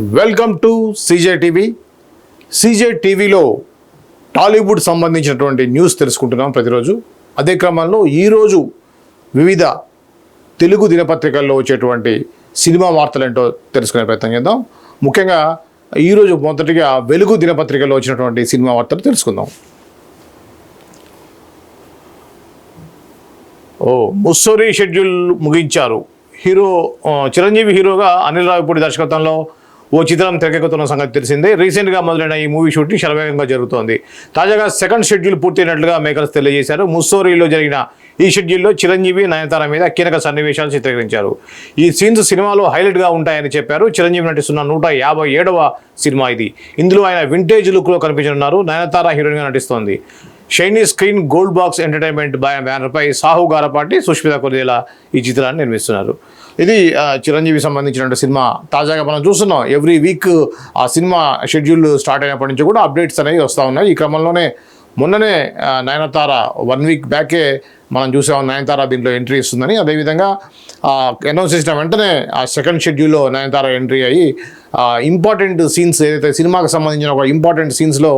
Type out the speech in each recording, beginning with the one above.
Welcome to CJ TV CJ టీవీలో టాలీవుడ్ సంబంధించినటువంటి news తెలుసుకుంటున్నాం ప్రతిరోజు. అదే క్రమంలో ఈరోజు వివిధ తెలుగు దినపత్రికల్లో వచ్చేటువంటి సినిమా వార్తలు ఏంటో తెలుసుకునే ప్రయత్నం చేద్దాం. ముఖ్యంగా ఈరోజు మొదటిగా వెలుగు దినపత్రికల్లో వచ్చినటువంటి సినిమా వార్తలు తెలుసుకుందాం. ఓ ముస్సోరీ షెడ్యూల్ ముగించారు. హీరో చిరంజీవి హీరోగా అనిల్ రావిపూడి దర్శకత్వంలో ఓ చిత్రం తెరకెక్కుతున్న సంగతి తెలిసిందే. రీసెంట్గా మొదలైన ఈ మూవీ షూటింగ్ శరవేగంగా జరుగుతోంది. తాజాగా సెకండ్ షెడ్యూల్ పూర్తయినట్లుగా మేకర్స్ తెలియజేశారు. ముస్సోరీలో జరిగిన ఈ షెడ్యూల్లో చిరంజీవి నయనతార మీద కీలక సన్నివేశాలు చిత్రీకరించారు. ఈ సీన్స్ సినిమాలో హైలైట్గా ఉంటాయని చెప్పారు. చిరంజీవి నటిస్తున్న నూట యాభై ఏడవ సినిమా ఇది. ఇందులో ఆయన వింటేజ్ లుక్లో కనిపించనున్నారు. నయనతార హీరోయిన్గా నటిస్తోంది. Shine screen gold box entertainment బా- బ్యానర్పై సాహు గారపాటి సుష్మిత కొరిదేలా ఈ చిత్రాన్ని నిర్మిస్తున్నారు. ఇది చిరంజీవి సంబంధించిన సినిమా. తాజాగా మనం చూస్తున్నాం ఎవ్రీ వీక్ ఆ సినిమా షెడ్యూల్ స్టార్ట్ అయినప్పటి నుంచి కూడా అప్డేట్స్ అనేవి వస్తూ ఉన్నాయి. ఈ క్రమంలోనే మొన్ననే నయనతార వన్ వీక్ బ్యాకే మనం చూసాం నయనతార దీంట్లో ఎంట్రీ ఇస్తుందని. అదేవిధంగా అనౌన్స్ చేసిన వెంటనే ఆ సెకండ్ షెడ్యూల్లో నయనతార ఎంట్రీ అయ్యి ఇంపార్టెంట్ సీన్స్ ఏదైతే సినిమాకి సంబంధించిన ఒక ఇంపార్టెంట్ సీన్స్లో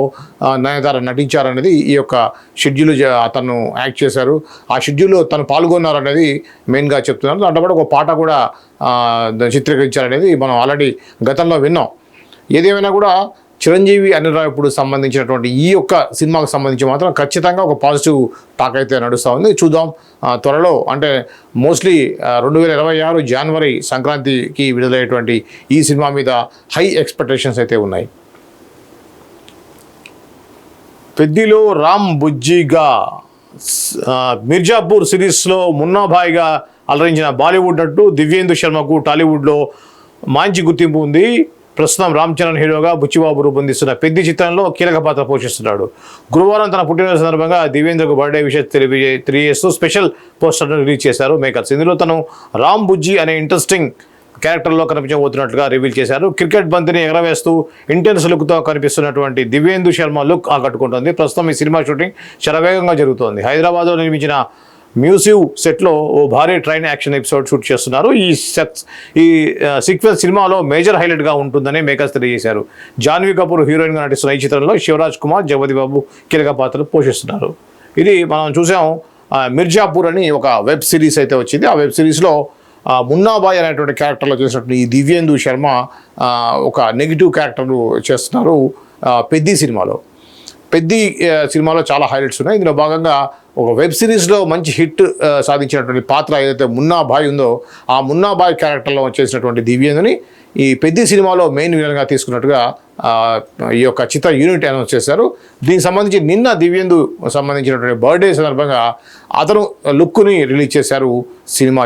నయనతార నటించారనేది ఈ యొక్క షెడ్యూల్ తను యాక్ట్ చేశారు. ఆ షెడ్యూల్లో తను పాల్గొన్నారనేది మెయిన్గా చెప్తున్నారు. దాంట్లో పాటు ఒక పాట కూడా చిత్రీకరించారనేది మనం ఆల్రెడీ గతంలో విన్నాం. ఏదేమైనా కూడా చిరంజీవి అనిల్ ఇప్పుడు సంబంధించినటువంటి ఈ యొక్క సినిమాకు సంబంధించి మాత్రం ఖచ్చితంగా ఒక పాజిటివ్ టాక్ అయితే నడుస్తూ ఉంది. చూద్దాం. త్వరలో అంటే మోస్ట్లీ రెండు వేల ఇరవై ఆరు జనవరి సంక్రాంతికి విడుదలయ్యేటువంటి ఈ సినిమా మీద హై ఎక్స్పెక్టేషన్స్ అయితే ఉన్నాయి. పెద్దిలో రామ్ బుజ్జిగా మిర్జాపూర్ సిరీస్లో మున్నాభాయిగా అలరించిన బాలీవుడ్ నటు దివ్యేందు శర్మకు టాలీవుడ్లో మంచి గుర్తింపు ఉంది. ప్రస్తుతం రామ్ చరణ్ హీరోగా బుచ్చిబాబు రూపొందిస్తున్న పెద్ది చిత్రంలో కీలక పాత్ర పోషిస్తున్నాడు. గురువారం తన పుట్టినరోజు సందర్భంగా దివేంద్రకు బర్త్డే విషయం తెలియ తెలియజేస్తూ స్పెషల్ పోస్టర్ను రిలీజ్ చేశారు మేకర్స్. ఇందులో తను రామ్ బుజ్జి అనే ఇంట్రెస్టింగ్ క్యారెక్టర్లో కనిపించబోతున్నట్లుగా రివీల్ చేశారు. క్రికెట్ బంతిని ఎగరవేస్తూ ఇంటెన్స్ లుక్తో కనిపిస్తున్నటువంటి దివ్యేందు శర్మ లుక్ ఆకట్టుకుంటుంది. ప్రస్తుతం ఈ సినిమా షూటింగ్ శరవేగంగా జరుగుతోంది. హైదరాబాద్లో నిర్మించిన మ్యూజియం సెట్లో ఓ భారీ ట్రైన్ యాక్షన్ ఎపిసోడ్ షూట్ చేస్తున్నారు. ఈ సెట్ ఈ సీక్వెన్స్ సినిమాలో మేజర్ హైలైట్గా ఉంటుందని మేకర్స్ తెలియజేశారు. జాన్వీ కపూర్ హీరోయిన్గా నటిస్తున్న ఈ చిత్రంలో శివరాజ్ కుమార్ జగపతి బాబు కీలక పాత్రలు పోషిస్తున్నారు. ఇది మనం చూసాం మిర్జాపూర్ అని ఒక వెబ్ సిరీస్ అయితే వచ్చింది. ఆ వెబ్ సిరీస్లో మున్నాబాయ్ అనేటువంటి క్యారెక్టర్లో చేసినటువంటి ఈ దివ్యేందు శర్మ ఒక నెగిటివ్ క్యారెక్టర్ చేస్తున్నారు పెద్ది సినిమాలో. పెద్ద సినిమాలో చాలా హైలైట్స్ ఉన్నాయి. ఇందులో భాగంగా ఒక వెబ్ సిరీస్లో మంచి హిట్ సాధించినటువంటి పాత్ర ఏదైతే మున్నాబాయ్ ఉందో ఆ మున్నాబాయ్ క్యారెక్టర్లో చేసినటువంటి దివ్యేందుని ఈ పెద్ద సినిమాలో మెయిన్ విలన్గా తీసుకున్నట్టుగా ఈ యొక్క చిత్ర యూనిట్ అనౌన్స్ చేశారు. దీనికి సంబంధించి నిన్న దివ్యేందు సంబంధించినటువంటి బర్త్డే సందర్భంగా అతను లుక్ని రిలీజ్ చేశారు సినిమా